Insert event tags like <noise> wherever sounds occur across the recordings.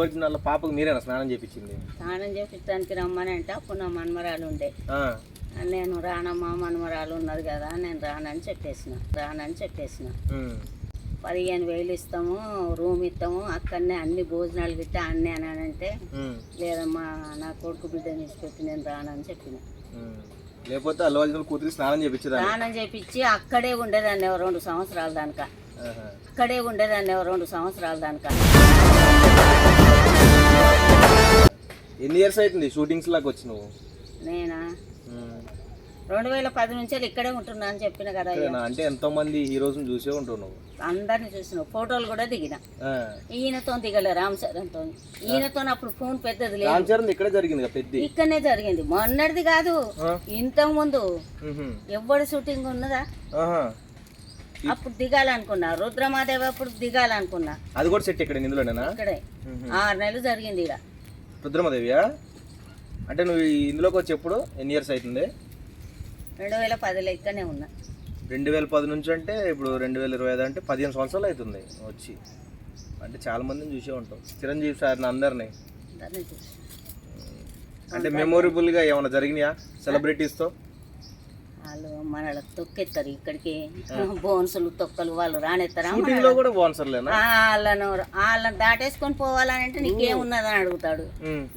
Original పాపకు మీరేనా స్నానం చేపించింది? స్నానం చేపించడానికి రమ్మని అంటే అప్పుడు నా మనమరాలు ఉండే. నేను రానమ్మా మనమరాలు ఉన్నది కదా నేను రానని చెప్పేసిన రానని చెప్పేసిన. పదిహేను వేలు ఇస్తాము రూమ్ ఇస్తాము అక్కడనే అన్ని భోజనాలు గిట్ట అన్నీ అని అంటే లేదమ్మా నా కొడుకు బిడ్డని ఇచ్చిపెట్టి నేను రానని చెప్పిన. లేకపోతే అల్లు ఒరిజినల్ కూతురికి స్నానం చేపించదా స్నానం చేపించి అక్కడే ఉండేదాన్ని రెండు సంవత్సరాల దానిక. అక్కడే ఉండేదాన్ని రెండు సంవత్సరాల దానిక ఎన్ని ఇయర్స్ అవుతుంది షూటింగ్స్ లాగా వచ్చి నువ్వు నేనా. రెండు వేల పది నుంచి ఇక్కడే ఉంటున్నా అని చెప్పిన కదా? అంటే ఎంతో మంది హీరోస్ చూసే ఉంటావు నువ్వు అందరిని చూసిన ఫోటోలు కూడా దిగిన. ఈయనతో దిగలే రామ్ చరణ్తో ఈయనతో అప్పుడు ఫోన్ పెద్దది లేదు ఇక్కడే జరిగింది కదా పెద్ద ఇక్కడనే జరిగింది మొన్నటిది కాదు. ఇంతకు ముందు ఉహుం. ఎవ్వడు షూటింగ్ ఉన్నదా. అప్పుడు దిగాలనుకున్నా. రుద్రమాదేవి అప్పుడు దిగాలనుకున్నా. అది కూడా సెట్ ఇక్కడ ఇందులోనేనా? ఇక్కడే. ఆరు నెలలు జరిగింది ఇక్కడ రుద్రమదేవియా? అంటే నువ్వు ఇందులోకి వచ్చి ఎప్పుడు? ఎన్ని ఇయర్స్ అవుతుంది? రెండు వేల పదిలో ఇక్కడనే ఉన్నా. రెండు వేల పది నుంచి అంటే ఇప్పుడు రెండు వేల ఇరవై ఐదు అంటే పదిహేను సంవత్సరాలు అవుతుంది వచ్చి. అంటే చాలా మందిని చూసే ఉంటాం. చిరంజీవి సార్ని అందరినీ. అంటే మెమొరబుల్గా ఏమైనా జరిగినాయా? సెలబ్రిటీస్తో వాళ్ళు మనల్ని తొక్కెత్తారు ఇక్కడికి. బోన్సులు తొక్కలు వాళ్ళు రానెత్తారా బాన్సర్లేనా వాళ్ళను వాళ్ళని దాటేసుకొని పోవాలని అంటే నీకేమున్నదని అడుగుతాడు.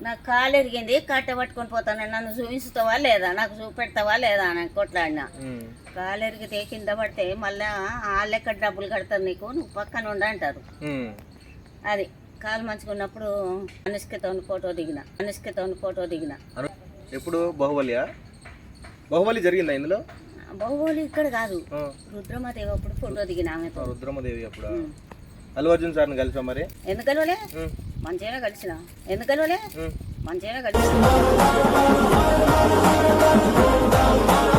నాకు కాలు ఎరిగింది కట్టె పట్టుకొని పోతాను. నన్ను చూపిస్తావా లేదా? నాకు చూపెడతావా లేదా? అని కొట్లాడినా. కాలు ఎరిగితే కింద పడితే మళ్ళా వాళ్ళు ఎక్కడ డబ్బులు కడతారు నీకు? నువ్వు పక్కన ఉండ అంటారు. అది కాలు మంచుకున్నప్పుడు అనుష్కతో ఫోటో దిగిన. అనుష్కతో ఫోటో దిగిన. ఎప్పుడు? బాహుబలియా? బాహుబలి జరిగిందా ఇందులో? బాహుబలి ఇక్కడ కాదు. రుద్రమాదేవి అప్పుడు ఫోటో దిగిన ఆమెతో రుద్రమదేవి అప్పుడు. అల్లు అర్జున్ సార్ని కలిసా మరి? ఎందుకలోలే ఉమ్, మంచిగా కలిసిన. ఎందుకలోలే ఉమ్. మంచిగా కలిసిన.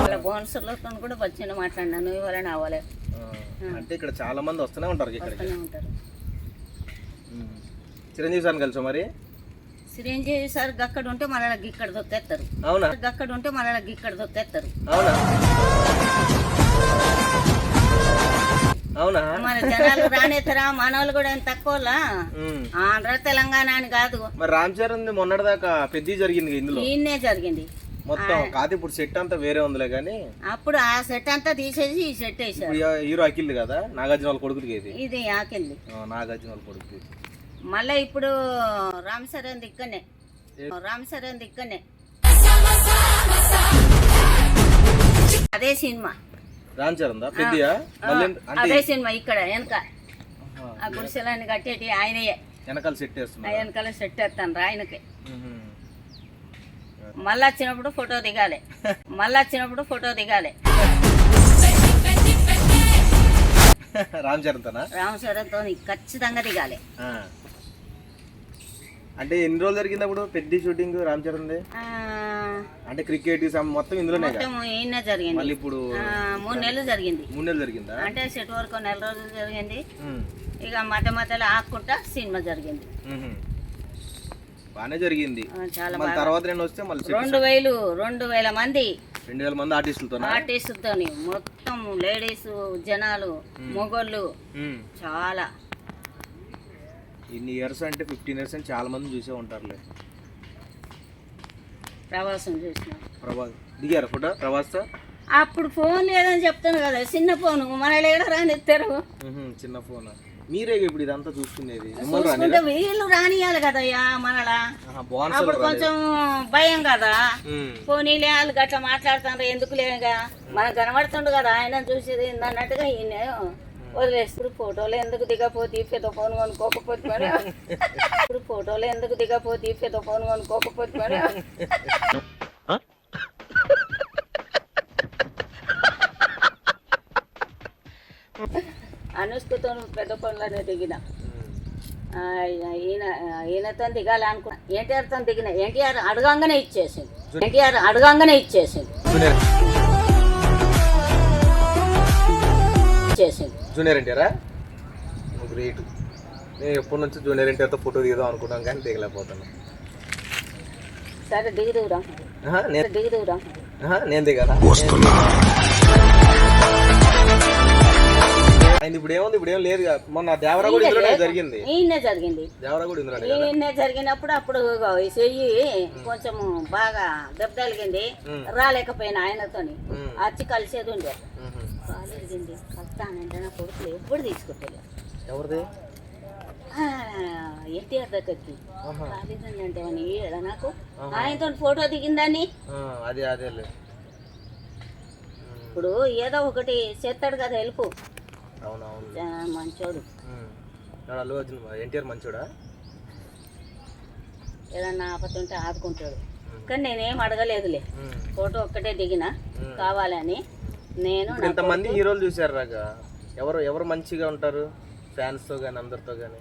వాళ్ళ కూడా వచ్చిన మాట్లాడినా. నువ్వు ఇవ్వాలని అవ్వలే ఆ, అంటే ఇక్కడ చాలా మంది వస్తూనే ఉంటారు వస్తూనే ఉంటారు. చిరంజీవి సార్ని కలిసా మరి? చిరంజీవి సార్ గక్కడ ఉంటే మనకి ఇక్కడ దొక్కేస్తారు అవునా? గక్కడ ఉంటే మనకి ఇక్కడ దొక్కేస్తారు అవునా? అవునా? మన జనాలు రానేతరా? మనోళ్ళు కూడా ఏం తక్కువలా. ఆంధ్ర తెలంగాణ అని కాదు. మరి రామ్ చరణ్ మొన్నటిదాకా పెద్ద జరిగింది ఇందులో. ఈయనే జరిగింది. మొత్తం కాదు ఇప్పుడు సెట్ అంతా వేరే ఉందిలే కానీ. అప్పుడు ఆ సెట్ అంతా తీసేసి ఈ సెట్ వేసారు హీరో అఖిల్ది కదా నాగార్జున వాళ్ళ కొడుకుకి ఇది. ఇది ఆకింది ఆ, నాగార్జున వాళ్ళ కొడుకు మళ్ళీ ఇప్పుడు రామ్ చరణ్ దిక్కనే? రామ్ చరణ్ దిక్కనే? అదే సినిమా. రామ్ చరణ్ అదే సినిమా ఇక్కడ వెనక. ఆ గుడిసెలన్నీ కట్టేటి ఆయనయే. వెనకాల సెట్ ఆ వేస్తున్నా వెనకాల సెట్ వేస్తాను ఆయనకే. మళ్ళీ వచ్చినప్పుడు ఫోటో దిగాలి. <laughs> మళ్ళీ వచ్చినప్పుడు ఫోటో దిగాలి. రామ్ చరణ్ తనా రామ్ చరణ్తో ఖచ్చితంగా దిగాలి. అంటే ఎన్ని రోజులు జరిగింది అప్పుడు పెద్ద షూటింగ్ రామ్ చరణ్ది? ఆ, అంటే క్రికెట్ మొత్తం ఇందులోనే కదా? మొత్తం జరిగింది. మళ్ళీ ఇప్పుడు మూడు నెలలు జరిగింది. మూడు నెలలు జరిగిందా? అంటే సెట్ వరకు నెల రోజులు జరిగింది. ఇక మధ్య మధ్యలో ఆకుంటా సినిమా జరిగింది. బాగానే జరిగింది. చాలా తర్వాత నేను వస్తే మళ్ళీ రెండు వేలు రెండు వేల మంది రెండు వేల మంది ఆర్టిస్టులతో ఆర్టిస్టులతోని. మొత్తం లేడీస్ జనాలు మొగోళ్ళు. చాలా. ఇన్ని ఇయర్స్ అంటే ఫిఫ్టీన్ ఇయర్స్ అని చాలా మంది చూసే ఉంటారులే. ప్రవాసం చూసిన. ప్రభాస్. దిగారు ఫోటో? ప్రభాస్తో? అప్పుడు ఫోన్ లేదని చెప్తాను కదా చిన్న ఫోన్. మన లేడ రానిస్తారు? చిన్న ఫోన్. మీరే ఇప్పుడు ఇదంతా చూసుకునేది? చూసుకుంటే వీళ్ళు రానియాలి కదయ్యా మనలా. అప్పుడు కొంచెం భయం కదా. పోనీలే వాళ్ళు గట్లా మాట్లాడుతుండ్రు ఎందుకు లేగా మనకు కనబడుతుండు కదా ఆయన చూసేది అన్నట్టుగా ఈయన వదిలేస్తారు. ఫోటోలు ఎందుకు దిగపోతే పెద్ద ఫోన్ కొనుక్కోకపోతే మరి? <laughs> ఇప్పుడు ఫోటోలు ఎందుకు దిగపోతే పెద్ద ఫోన్ కొనుక్కోకపోతే మరి <laughs> అనుష్కతో ఫోన్లోనే దిగిన ఈయన ఈయనతో దిగాలి అనుకున్నా. ఎన్టీఆర్తో దిగిన. ఎన్టీఆర్ అడగంగానే ఇచ్చేసింది ఎన్టీఆర్ అడగంగానే ఇచ్చేసింది జూనియర్. ఇచ్చేసింది జూనియర్ ఎన్టీఆరా? గ్రేట్. నేను ఎప్పటి నుంచి జూనియర్ ఎన్టీఆర్తో ఫోటో దిగుదాం అనుకున్నాం కానీ దిగలేకపోతాను సరే దిగుదురా నేను దిగుదురా నేను దిగాలా ఇప్పుడు ఏముంది ఇప్పుడు ఏం లేదు మొన్న దేవరా కూడా ఇందులోనే జరిగింది. ఈయనే జరిగింది. దేవరా కూడా ఇందులోనే కదా? ఈయనే జరిగినప్పుడు అప్పుడు చెయ్యి కొంచెం బాగా దెబ్బ తగిలింది. రాలేకపోయినా ఆయనతోని. వచ్చి కలిసేది ఉండే. మ్మ్. కాలు ఎరిగింది కలుతానంటే నా కొడుకులు ఎప్పుడు తీసుకుంటలేదు. ఎవరిది? ఎన్టీఆర్ దగ్గరికి. అంటే నాకు. ఆయనతో ఫోటో దిగిందని అదే అదేలే. ఇప్పుడు ఏదో ఒకటి చేస్తాడు కదా హెల్ప్. మంచోడు. అల్లు అర్జున్ ఎన్టీఆర్ మంచోడా? ఏదన్నా ఆపతుంటే ఆదుకుంటాడు. కానీ నేనేం అడగలేదులే. ఫోటో ఒక్కటే దిగిన కావాలని నేను ఇంతమంది హీరోలు చూసారు రాగా ఎవరు ఎవరు మంచిగా ఉంటారు? ఫ్యాన్స్తో కానీ అందరితో కానీ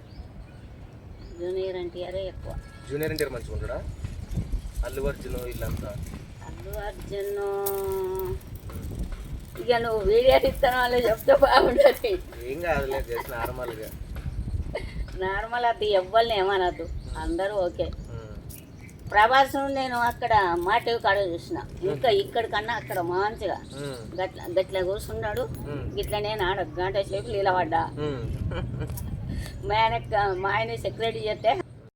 జూనియర్ ఎన్టీఆరే ఎక్కువ. జూనియర్ ఎన్టీఆర్ మంచిగా ఉంటాడా? అల్లు అర్జున్ వీళ్ళంతా. అల్లు అర్జున్ ఇక నువ్వు వీడియో ఇస్తాను వాళ్ళు చెప్తే బాగుంటుంది ఏం కాదులే జస్ట్ నార్మల్గా నార్మల్ అది ఎవ్వరిని ఏమనద్దు అందరూ ఓకే. ప్రభాస్ నేను అక్కడ మాటవి కాడ చూసిన ఇంకా ఇక్కడ కన్నా అక్కడ మంచిగా. గట్ల గట్ల కూర్చున్నాడు. గిట్ల నేను ఆడ గంట సేపు నిలబడ్డా. మా ఆయన మా ఆయన సెక్రటరీ చేస్తే